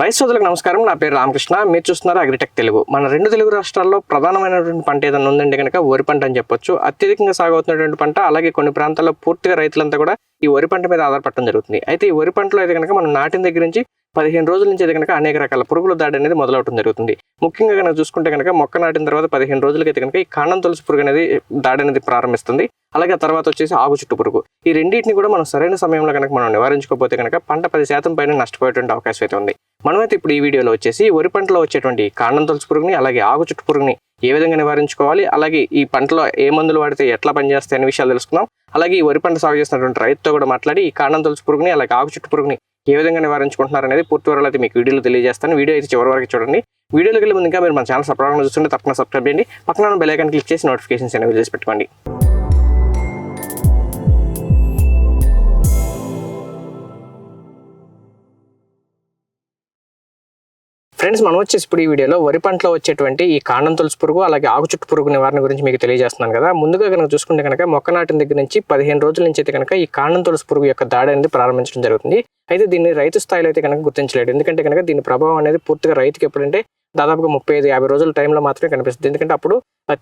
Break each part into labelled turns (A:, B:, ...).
A: Rice సోదరులకు నమస్కారం. నా పేరు రామకృష్ణ. మీరు చూస్తున్నారు అగ్రిటెక్ తెలుగు. మన రెండు తెలుగు రాష్ట్రాల్లో ప్రధానమైనటువంటి పంట ఏదైనా ఉందంటే కనుక వరి పంట అని చెప్పొచ్చు. అత్యధికంగా సాగవుతున్నటువంటి పంట అలాగే కొన్ని ప్రాంతాల్లో పూర్తిగా రైతులంతా కూడా ఈ వరి పంట మీద ఆధారపడడం జరుగుతుంది. అయితే ఈ వరి పంటలో అయితే కనుక మనం నాటిన దగ్గర నుంచి పదిహేను రోజుల నుంచి అయితే కనుక అనేక రకాల పురుగుల దాడి అనేది మొదలవడం జరుగుతుంది. ముఖ్యంగా కనుక చూసుకుంటే కనుక మొక్క నాటిన తర్వాత పదిహేను రోజులకైతే కనుక ఈ కాండం తులసి పురుగు అనేది దాడి అనేది ప్రారంభిస్తుంది. అలాగే ఆ తర్వాత వచ్చేసి ఆకు చుట్టు పురుగు. ఈ రెండింటిని కూడా మనం సరైన సమయంలో కనుక మనం నివారించుకోకపోతే కనుక పంట పది శాతం పైన నష్టపోయేటువంటి అవకాశం అయితే ఉంది. మనమైతే ఇప్పుడు ఈ వీడియోలో వచ్చేసి వరి పంటలో వచ్చేటువంటి కాండం తులసి పురుగుని అలాగే ఆకు చుట్టు పురుగుని ఏ విధంగా నివారించుకోవాలి అలాగే ఈ పంటలో ఏ మందులు వాడితే ఎట్లా పనిచేస్తాయి అనే విషయాలు తెలుసుకుందాం. అలాగే ఈ వరి పంట సాగు చేసినటువంటి రైతుతో కూడా మాట్లాడి ఈ కాండం తులసి పురుగుని అలాగే ఆకు చుట్టు పురుగుని ఏ విధంగా నివారించుకుంటున్నారు అనేది పూర్తి వివరాలు అయితే మీకు వీడియోలో తెలియజేస్తాను. వీడియో అయితే చివరి వరకు చూడండి. వీడియోలోకి వెళ్ళే ముందుగా మీరు మన ఛానల్ సబ్స్క్రైబ్ చూస్తుంటే తప్పకుండా సబ్స్క్రైబ్ చేయండి. పక్కన బెల్ ఐకాన్ క్లిక్ చేసి నోటిఫికేషన్స్ అనేవి చేసి పెట్టుకోండి. ఫ్రెండ్స్ మనం వచ్చేసి ఇప్పుడు ఈ వీడియోలో వరి పంటలో వచ్చేటువంటి ఈ కాండం తులసి పురుగు అలాగే ఆకు చుట్టు పురుగు నివారణ గురించి మీకు తెలియజేస్తున్నాను కదా. ముందుగా కనుక చూసుకుంటే కనుక మొక్క నాటిన దగ్గర నుంచి పదిహేను రోజుల నుంచి అయితే కనుక ఈ కాండం తులసి పురుగు యొక్క దాడి అనేది ప్రారంభించడం జరుగుతుంది. అయితే దీన్ని రైతు స్థాయిలో అయితే కనుక గుర్తించలేడు ఎందుకంటే కనుక దీని ప్రభావం అనేది పూర్తిగా రైతుకి ఎప్పుడంటే దాదాపుగా ముప్పై ఐదు యాభై రోజుల టైంలో మాత్రమే కనిపిస్తుంది. ఎందుకంటే అప్పుడు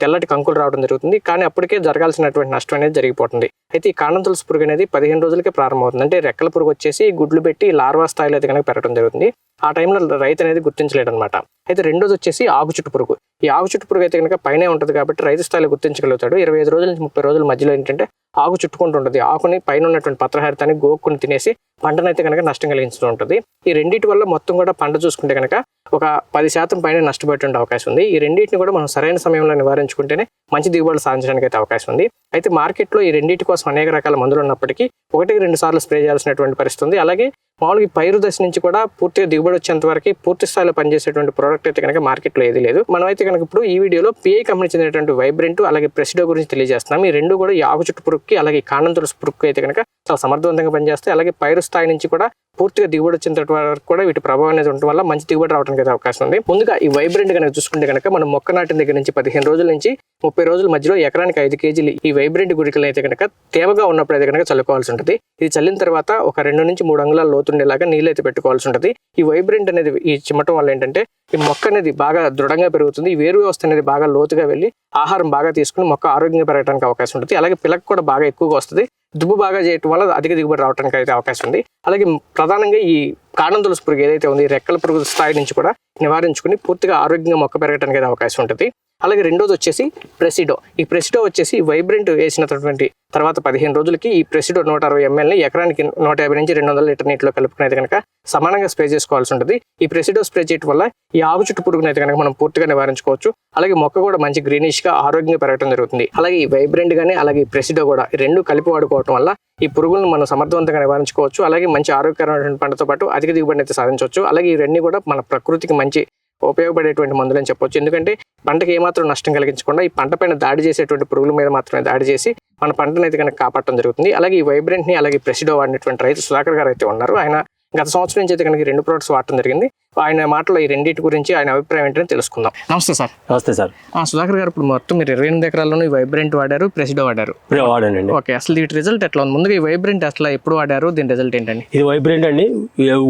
A: తెల్లటి కంకులు రావడం జరుగుతుంది. కానీ అప్పటికే జరగాల్సినటువంటి నష్టం అనేది జరిగిపోతుంది. అయితే ఈ కాండం తులసి పురుగు అనేది పదిహేను రోజులకే ప్రారంభమవుతుంది. అంటే రెక్కల పురుగు వచ్చేసి గుడ్లు పెట్టి లార్వా స్థాయిలో అయితే కనుక పెరగడం జరుగుతుంది. ఆ టైంలో రైతు అనేది గుర్తించలేడు అనమాట అయితే రెండోది వచ్చేసి ఆకు చుట్టు పురుగు. ఈ ఆకు చుట్టు పురుగు అయితే కనుక పైనే ఉంటుంది కాబట్టి రైతు స్థాయిలో గుర్తించగలుగుతాడు. ఇరవై ఐదు రోజుల నుంచి ముప్పై రోజుల మధ్యలో ఏంటంటే ఆకు చుట్టుకుంటూ ఉంటుంది. ఆకుని పైన ఉన్నటువంటి పత్రహారితాన్ని గోక్కుని తినేసి పంటనైతే కనుక నష్టం కలిగించడం ఉంటుంది. ఈ రెండింటి వల్ల మొత్తం కూడా పంట చూసుకుంటే కనుక ఒక పది శాతం పైన నష్టపోయే అవకాశం ఉంది. ఈ రెండింటిని కూడా మనం సరైన సమయంలో నివారించుకుంటేనే మంచి దిగుబడులు సాధించడానికి అయితే అవకాశం ఉంది. అయితే మార్కెట్లో ఈ రెండింటి కోసం అనేక రకాల మందులు ఉన్నప్పటికీ ఒకటికి రెండు సార్లు స్ప్రే చేయాల్సినటువంటి పరిస్థితి ఉంది. అలాగే మామూలుగా పైరు దశ నుంచి కూడా పూర్తిగా దిగుబడి వచ్చేంత వరకు పూర్తి స్థాయిలో పనిచేసేటువంటి ప్రోడక్ట్ అయితే కనుక మార్కెట్లో ఏది లేదు. మనం అయితే కనుక ఇప్పుడు ఈ వీడియోలో పిఐ కంపెనీ చెందినటువంటి వైబ్రెంట్ అలాగే ప్రెసిడో గురించి తెలియజేస్తున్నాం. ఈ రెండు కూడా యాగు చుట్టు పురుగుకి అలాగే కాండం తులసి పురుగుకి అయితే కనుక చాలా సమర్థవంతంగా పనిచేస్తాయి. అలాగే పైరు స్థాయి నుంచి కూడా పూర్తిగా దిగుబడి వచ్చేంత వరకు కూడా వీటి ప్రభావం అనేది ఉండడం వల్ల మంచి దిగుబడి రావడానికి అయితే అవకాశం ఉంది. ముందుగా ఈ వైబ్రెంట్ కనుక చూసుకుంటే కనుక మనం మొక్క నాటిన దగ్గర నుంచి పదిహేను రోజుల నుంచి ముప్పై రోజుల మధ్యలో ఎకరానికి ఐదు కేజీలు ఈ వైబ్రెంట్ గుడికలు అయితే కనుక తేమగా ఉన్నప్పుడు అయితే కనుక చల్లుకోవాల్సి ఉంటుంది. ఇది చల్లిన తర్వాత ఒక రెండు నుంచి మూడు అంగుళాల లోతుండేలాగా నీళ్ళు అయితే పెట్టుకోవాల్సి ఉంటుంది. ఈ వైబ్రెంట్ అనేది ఈ చిమ్మటం వల్ల ఏంటంటే ఈ మొక్క అనేది బాగా దృఢంగా పెరుగుతుంది. ఈ వేరు వ్యవస్థ అనేది బాగా లోతుగా వెళ్ళి ఆహారం బాగా తీసుకుని మొక్క ఆరోగ్యంగా పెరగడానికి అవకాశం ఉంటుంది. అలాగే పిల్లకి కూడా బాగా ఎక్కువగా వస్తుంది. దుబ్బు బాగా చేయటం వల్ల అధిక దిగుబడి రావడానికి అయితే అవకాశం ఉంది. అలాగే ప్రధానంగా ఈ కాండం తులసి పురుగు ఏదైతే ఉంది రెక్కల పురుగు స్థాయి నుంచి కూడా నివారించుకుని పూర్తిగా ఆరోగ్యంగా మొక్క పెరగడానికి అయితే అవకాశం ఉంటుంది. అలాగే రెండోది వచ్చేసి ప్రెసిడో. ఈ ప్రెసిడో వచ్చేసి వైబ్రెంట్ వేసినటువంటి తర్వాత పదిహేను రోజులకి ఈ ప్రెసిడో నూట అరవై ఎంఎల్ని ఎకరానికి నూట యాభై నుంచి రెండు వందల లీటర్ నీటిలో కలుపుకునేది కనుక సమానంగా స్ప్రే చేసుకోవాల్సి ఉంటుంది. ఈ ప్రెసిడో స్ప్రే చేయడం వల్ల ఈ ఆకు చుట్టు పురుగుని అయితే కనుక మనం పూర్తిగా నివారించుకోవచ్చు. అలాగే మొక్క కూడా మంచి గ్రీనిష్గా ఆరోగ్యంగా పెరగడం జరుగుతుంది. అలాగే ఈ వైబ్రెంట్ గానీ అలాగే ఈ ప్రెసిడో కూడా రెండు కలిపి వాడుకోవడం వల్ల ఈ పురుగులను మనం సమర్థవంతంగా నివారించుకోవచ్చు. అలాగే మంచి ఆరోగ్యకరమైన పంటతో పాటు అధిక దిగుబడిని అయితే సాధించవచ్చు. అలాగే ఈ రెండు కూడా మన ప్రకృతికి మంచి ఉపయోగపడేటువంటి మందులు అని చెప్పొచ్చు. ఎందుకంటే పంటకి ఏమాత్రం నష్టం కలిగించకుండా ఈ పంట పైన దాడి చేసేటువంటి పురుగుల మీద మాత్రమే దాడి చేసి మన పంటను అయితే కనుక కాపాడటం జరుగుతుంది. అలాగే ఈ వైబ్రెంట్ని అలాగే ప్రెసిడో వాడినటువంటి రైతు సుధాకర్ గారు అయితే ఉన్నారు. ఆయన గత సంవత్సరం నుంచి అయితే కనుక రెండు ప్రోడక్ట్స్ వాడటం జరిగింది. ఆయన మాటలో ఈ రెండింటి గురించి ఆయన అభిప్రాయం ఏంటని తెలుసుకుందాం. నమస్తే సార్.
B: నమస్తే సార్.
A: సుధాకర్ గారు ఇప్పుడు మొత్తం మీరు ఇరవై ఎనిమిది ఎకరాల్లోనూ ఈ వైబ్రెంట్ వాడారు ప్రెసిడో వాడారు.
B: వాడానండి.
A: ఓకే అసలు వీటి రిజల్ట్ ఎట్లా ఉంది? ముందుగా ఈ వైబ్రెంట్ అసలు ఎప్పుడు వాడారు? దీని రిజల్ట్ ఏంటండి?
B: ఇది వైబ్రెంట్ అండి.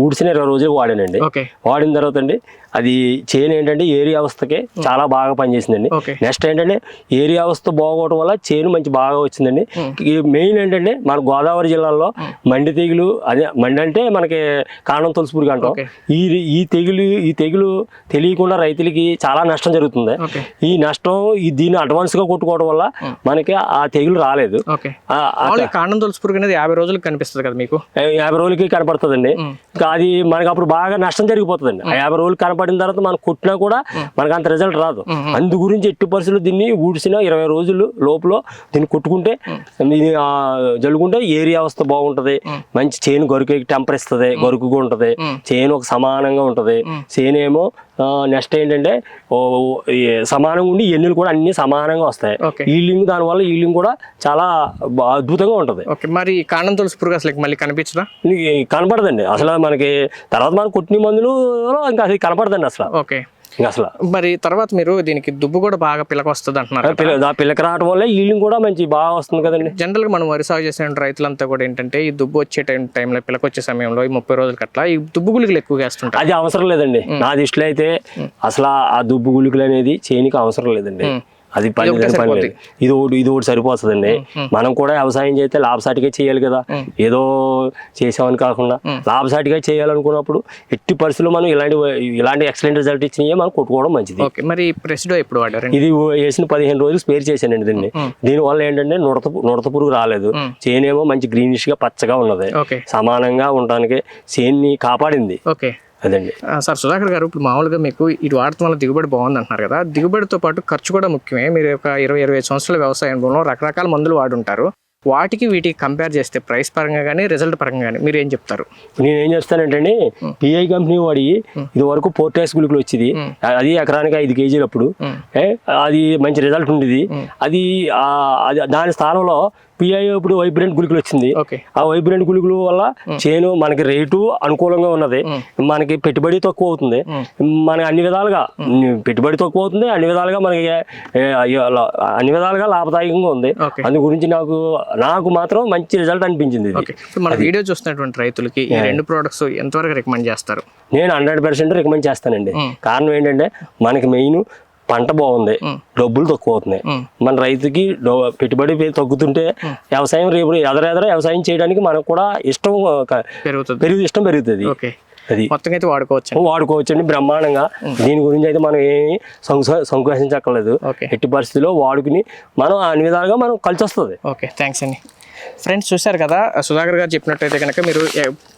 B: ఊడిసిన ఇరవై రోజులు వాడానండి.
A: ఓకే.
B: వాడిన తర్వాత అండి అది చేను ఏంటంటే ఏరియా అవస్థకి చాలా బాగా పనిచేసిందండి.
A: ఓకే.
B: నెక్స్ట్ ఏంటంటే ఏరియా అవస్థ బాగోవడం వల్ల చేను మంచి బాగా వచ్చిందండి. ఈ మెయిన్ ఏంటంటే మన గోదావరి జిల్లాలో మండి తెగులు అదే మండి అంటే మనకి కాండం తులసిపురుగు అంటాం. ఈ ఈ తెగులు ఈ తెగులు తెలియకుండా రైతులకి చాలా నష్టం జరుగుతుంది. ఈ నష్టం ఈ దీన్ని అడ్వాన్స్గా కొట్టుకోవడం వల్ల మనకి ఆ తెగులు రాలేదు.
A: కాండం తులసి పురుగు అనేది యాభై రోజులకు కనిపిస్తుంది కదా మీకు?
B: యాభై రోజులకి కనపడుతుందండి. అది మనకి అప్పుడు బాగా నష్టం జరిగిపోతుందండి. ఆ యాభై రోజులు కనపడిన తర్వాత మనం కొట్టినా కూడా మనకు అంత రిజల్ట్ రాదు. అందు గురించి ఎట్టి పరిస్థితులు దీన్ని ఊడిసిన ఇరవై రోజులు లోపల దీన్ని కొట్టుకుంటే జల్లుకుంటే ఏరియా అవస్థ బాగుంటది. మంచి చేను గరుకు టెంపర్ ఇస్తుంది గరుకుగా ఉంటది. చేను ఒక సమానంగా ఉంటది. చేను ఏమో నెక్స్ట్ ఏంటంటే సమానంగా ఉండి ఎన్నులు కూడా అన్ని సమానంగా వస్తాయి.
A: ఓకే.
B: ఈల్డింగ్ దానివల్ల ఈల్డింగ్ కూడా చాలా అద్భుతంగా ఉంటది.
A: ఓకే. మరి కాండం తులసి పురుగు అసలు మళ్ళీ కనిపించదా?
B: కనపడదండి. అసలు మనకి తర్వాత మనం కొట్టిన మందులు ఇంకా అది కనపడదండి అసలు.
A: ఓకే.
B: అసలు
A: మరి తర్వాత మీరు దీనికి దుబ్బు కూడా బాగా పిలక వస్తుంది అంటున్నారు
B: ఆ పిల్లకి రావడం వల్ల ఈల్డింగ్ కూడా మంచి బాగా వస్తుంది కదండి.
A: జనరల్గా మనం వరి సాగు చేసే రైతులంతా కూడా ఏంటంటే ఈ దుబ్బు వచ్చే టైం టైంలో పిలక వచ్చే సమయంలో ఈ ముప్పై రోజులకి అట్లా ఈ దుబ్బు గుళికలు ఎక్కువగా వేస్తుంటారు.
B: అది అవసరం లేదండి. నా దృష్టిలో అయితే అసలు ఆ- ఆ దుబ్బు గుళికలు అనేది చేయనికి అవసరం లేదండి. అది పని పని ఇది ఒకటి ఇది ఒకటి సరిపోతుందండి. మనం కూడా వ్యవసాయం చేస్తే లాభసాటిగా చేయాలి కదా. ఏదో చేసామని కాకుండా లాభసాటిగా చేయాలనుకున్నప్పుడు ఎట్టి పరిస్థితుల్లో మనం ఇలాంటి ఇలాంటి ఎక్సలెంట్ రిజల్ట్ ఇచ్చినవి మనం కొట్టుకోవడం మంచిది.
A: మరి ప్రెసిడో ఎప్పుడు వాడారండి
B: ఇది వేసిన పదిహేను రోజులు స్పేర్ చేశానండి దీన్ని. దీనివల్ల ఏంటంటే నుడత నుడత పురుగు రాలేదు. చేనేమో మంచి గ్రీనిష్గా పచ్చగా ఉన్నది. సమానంగా ఉండడానికి చేన్ని కాపాడింది.
A: ఓకే.
B: అదండి.
A: ఆ, సార్ సుధాకర్ గారు ఇప్పుడు మామూలుగా మీకు ఇది వాడటం వల్ల దిగుబడి బాగుంది అంటున్నారు కదా. దిగుబడితో పాటు ఖర్చు కూడా ముఖ్యమే. మీరు ఒక ఇరవై ఇరవై సంవత్సరాల వ్యవసాయ అనుభవంలో రకరకాల మందులు వాడుంటారు. వాటికి వీటికి కంపేర్ చేస్తే ప్రైస్ పరంగా కానీ రిజల్ట్ పరంగా కానీ మీరు ఏం చెప్తారు?
B: నేను ఏం చేస్తానంటే పిఐ కంపెనీ వాడి ఇది వరకు పోర్టాక్స్ గుళికలు వచ్చేది. అది ఎకరానికి ఐదు కేజీలు అప్పుడు ఏ, అది మంచి రిజల్ట్ ఉండేది. అది దాని స్థానంలో పిఐ ఇప్పుడు వైబ్రెంట్ గుళికలు వచ్చింది. ఆ వైబ్రెంట్ గుళికల వల్ల చేను మనకి రేటు అనుకూలంగా ఉన్నది. మనకి పెట్టుబడి తక్కువ అవుతుంది. మనకి అన్ని విధాలుగా పెట్టుబడి తక్కువ అవుతుంది. అన్ని విధాలుగా మనకి అన్ని విధాలుగా లాభదాయకంగా ఉంది. అందు గురించి నాకు నాకు మాత్రం మంచి రిజల్ట్ అనిపించింది
A: మన వీడియో చూస్తున్నటువంటి రైతులకి ఈ రెండు ప్రోడక్ట్స్ ఎంతవరకు రికమెండ్ చేస్తారు?
B: నేను హండ్రెడ్ పర్సెంట్ రికమెండ్ చేస్తానండి. కారణం ఏంటంటే మనకి మెయిన్ పంట బాగుంది డబ్బులు తక్కువ అవుతున్నాయి మన రైతుకి పెట్టుబడి తగ్గుతుంటే వ్యవసాయం రేపు ఎదర ఎదర వ్యవసాయం చేయడానికి మనకు కూడా ఇష్టం పెరుగు ఇష్టం పెరుగుతుంది. అది.
A: మొత్తం అయితే వాడుకోవచ్చు
B: వాడుకోవచ్చండి బ్రహ్మాండంగా. దీని గురించి అయితే మనం ఏమి సంకోచించక్కర్లేదు. ఎట్టి పరిస్థితిలో వాడుకుని మనం అన్ని విధాలుగా మనం కలిసి వస్తుంది
A: ఓకే. థ్యాంక్స్ అండి. ఫ్రెండ్స్ చూశారు కదా సుధాకర్ గారు చెప్పినట్టయితే కనుక మీరు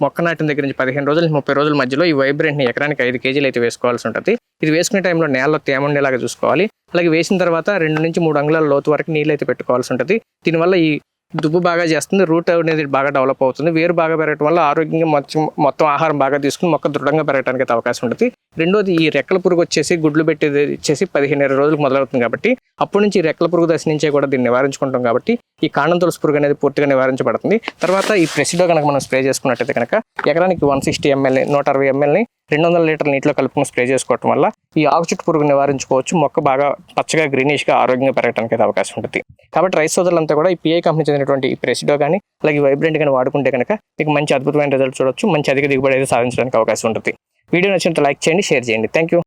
A: మొక్క నాటిన దగ్గర నుంచి పదిహేను రోజుల ముప్పై రోజుల మధ్యలో ఈ వైబ్రెంట్ని ఎకరానికి ఐదు కేజీలు అయితే వేసుకోవాల్సి ఉంటుంది. ఇది వేసుకునే టైంలో నేలలో తేమ ఉండేలాగా చూసుకోవాలి. అలాగే వేసిన తర్వాత రెండు నుంచి మూడు అంగుళాల లోతు వరకు నీళ్ళు అయితే పెట్టుకోవాల్సి ఉంటుంది. దీనివల్ల ఈ దుబ్బు బాగా చేస్తుంది రూట్ అనేది బాగా డెవలప్ అవుతుంది. వేరు బాగా పెరగడం వల్ల ఆరోగ్యంగా మొత్తం మొత్తం ఆహారం బాగా తీసుకుని మొక్క దృఢంగా పెరగడానికి అయితే అవకాశం ఉంటుంది. రెండోది ఈ రెక్కల పురుగు వచ్చేసి గుడ్లు పెట్టేది వచ్చేసి పదిహేను ఇరవై రోజులకు మొదలవుతుంది కాబట్టి అప్పటి నుంచి రెక్కల పురుగు దశ నుంచే కూడా దీన్ని నివారించుకుంటాం కాబట్టి ఈ కాండం తులసి పురుగు అనేది పూర్తిగా నివారించబడుతుంది. తర్వాత ఈ ప్రెసిడో కనుక మనం స్ప్రే చేసుకున్నట్టయితే కనుక ఎకరానికి వన్ సిక్స్టీ ఎంఎల్ని నూట అరవై ఎంఎల్ని రెండు వందల లీటర్ల నీటిలో కలుపుకుని స్ప్రే చేసుకోవడం వల్ల ఈ ఆకు చుట్టు పురుగు నివారించుకోవచ్చు. మొక్క బాగా పచ్చగా గ్రీనిష్గా ఆరోగ్యంగా పెరగడానికి అయితే అవకాశం ఉంటుంది. కాబట్టి రైస్ సోదరులంతా కూడా ఈ పిఐ కంపెనీ చెందినటువంటి ఈ ప్రెసిడో కానీ అలాగే వైబ్రెంట్ కానీ వాడుకుంటే కనుక మీకు మంచి అద్భుతమైన రిజల్ట్ చూడొచ్చు. మంచి అధిక దిగుబడి అయితే సాధించడానికి అవకాశం ఉంటుంది. వీడియో నచ్చినట్టు లైక్ చేయండి షేర్ చేయండి. Thank you